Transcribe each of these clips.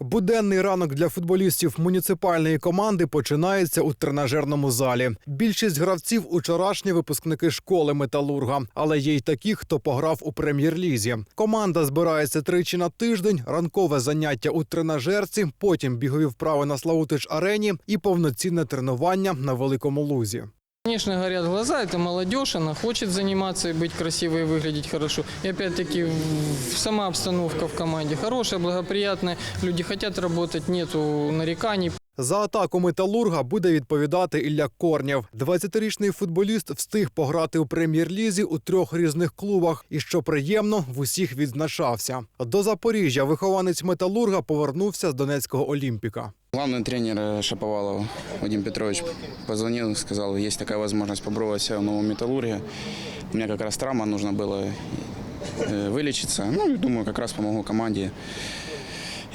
Буденний ранок для футболістів муніципальної команди починається у тренажерному залі. Більшість гравців учорашні випускники школи металурга, але є й такі, хто пограв у прем'єр-лізі. Команда збирається тричі на тиждень, ранкове заняття у тренажерці, потім бігові вправи на Славутич арені і повноцінне тренування на великому лузі. Конечно, горят глаза, это молодежь, она хочет заниматься и быть красивой и выглядеть хорошо. И опять-таки в- сама обстановка в команде хорошая, благоприятная, люди хотят работать, нету нареканий. За атаку металурга буде відповідати Ілля Корнєв. 20-річний футболіст встиг пограти у прем'єр-лізі у трьох різних клубах, і що приємно, в усіх відзначався. До Запоріжжя вихованець металурга повернувся з Донецького Олімпіка. Главный тренер э, Шаповалов Вадим Петрович позвонил, сказал, есть такая возможность попробовать себя в новом металлурге. У меня как раз травма, нужно было э, вылечиться. Ну, и думаю, как раз помогу команде.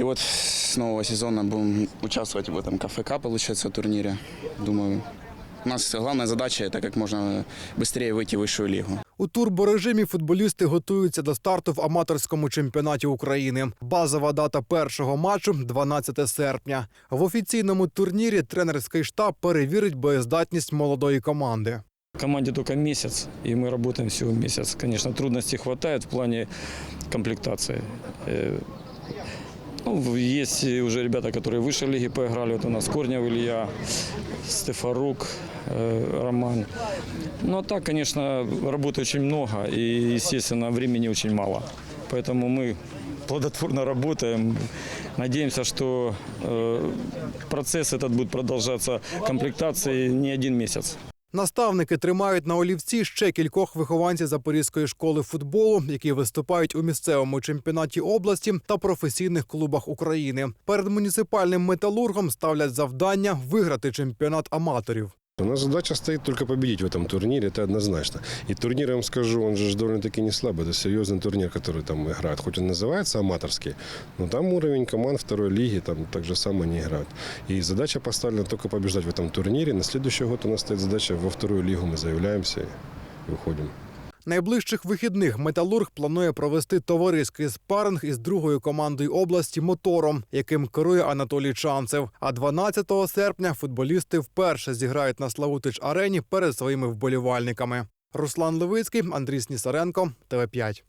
И вот с нового сезона будем участвовать в этом КФК, получается, турнире. Думаю, у нас главная задача – это как можно быстрее выйти в высшую лигу. У турборежимі футболісти готуються до старту в аматорському чемпіонаті України. Базова дата першого матчу 12 серпня. В офіційному турнірі тренерський штаб перевірить боєздатність молодої команди. Команде только месяц, и мы работаем всего месяц. Конечно, трудностей хватает в плане комплектации. Э, ну, есть и уже ребята, которые выше лиги поиграли. Вот у нас Корнев Илья, Стефарук, э, Роман. Ну, а так, конечно, работы очень много, и, естественно, времени очень мало. Поэтому мы плодотворно работаем. Надеемся, что э, процесс этот будет продолжаться комплектации не один месяц. Наставники тримають на олівці ще кількох вихованців Запорізької школи футболу, які виступають у місцевому чемпіонаті області та професійних клубах України. Перед муніципальним металургом ставлять завдання виграти чемпіонат аматорів. У нас задача стоит только победить в этом турнире, это однозначно. И турнир, я вам скажу, он же ж довольно-таки не слабый. Это серьезный турнир, который там играет. Хоть он называется аматорский, но там уровень команд второй лиги, там так же само не играют. И задача поставлена только побеждать в этом турнире. На следующий год у нас стоит задача во вторую лигу, мы заявляемся и выходим. Найближчих вихідних металург планує провести товариський спаринг із другою командою області мотором, яким керує Анатолій Чанцев. А 12 серпня футболісти вперше зіграють на Славутич арені перед своїми вболівальниками. Руслан Левицький, Андрій Снісаренко, ТВ 5